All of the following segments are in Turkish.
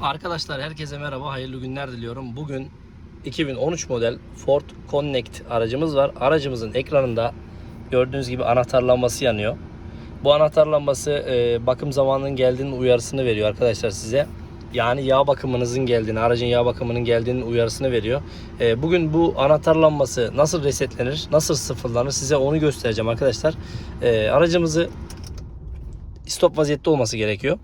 Arkadaşlar herkese merhaba, hayırlı günler diliyorum. Bugün 2013 model Ford Connect aracımız var. Aracımızın ekranında gördüğünüz gibi anahtar lambası yanıyor. Bu anahtar lambası e, bakım zamanının geldiğinin uyarısını veriyor arkadaşlar size. Yani yağ bakımınızın geldiğini, aracın yağ bakımının geldiğinin uyarısını veriyor. E, bugün bu anahtar lambası nasıl resetlenir, nasıl sıfırlanır size onu göstereceğim arkadaşlar. E, aracımızı stop vaziyette olması gerekiyor.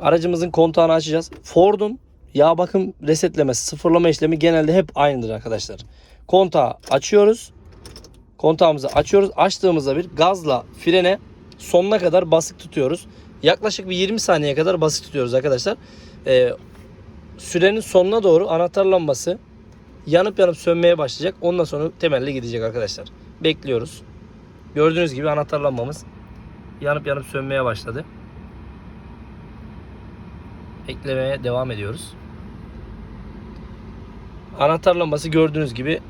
Aracımızın kontağını açacağız. Ford'un yağ bakım resetlemesi, sıfırlama işlemi genelde hep aynıdır arkadaşlar. Kontağı açıyoruz. Kontağımızı açıyoruz. Açtığımızda bir gazla frene sonuna kadar basık tutuyoruz. Yaklaşık bir 20 saniye kadar basık tutuyoruz arkadaşlar. Ee, sürenin sonuna doğru anahtar lambası yanıp yanıp sönmeye başlayacak. Ondan sonra temelli gidecek arkadaşlar. Bekliyoruz. Gördüğünüz gibi anahtar lambamız yanıp yanıp sönmeye başladı eklemeye devam ediyoruz. Anahtar lambası gördüğünüz gibi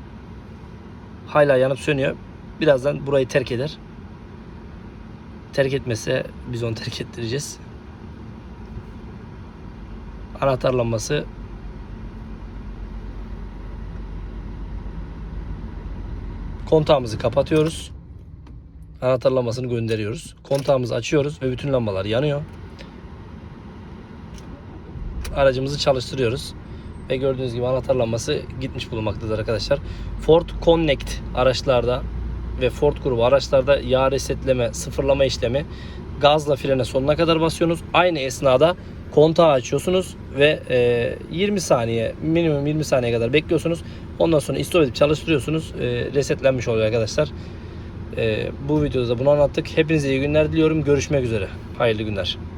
hala yanıp sönüyor. Birazdan burayı terk eder. Terk etmese biz onu terk ettireceğiz. Anahtar lambası kontağımızı kapatıyoruz. Anahtar lambasını gönderiyoruz. Kontağımızı açıyoruz ve bütün lambalar yanıyor aracımızı çalıştırıyoruz. Ve gördüğünüz gibi anahtar lambası gitmiş bulunmaktadır arkadaşlar. Ford Connect araçlarda ve Ford grubu araçlarda yağ resetleme, sıfırlama işlemi gazla frene sonuna kadar basıyorsunuz. Aynı esnada kontağı açıyorsunuz ve e, 20 saniye minimum 20 saniye kadar bekliyorsunuz. Ondan sonra istop edip çalıştırıyorsunuz. E, resetlenmiş oluyor arkadaşlar. E, bu videoda da bunu anlattık. Hepinize iyi günler diliyorum. Görüşmek üzere. Hayırlı günler.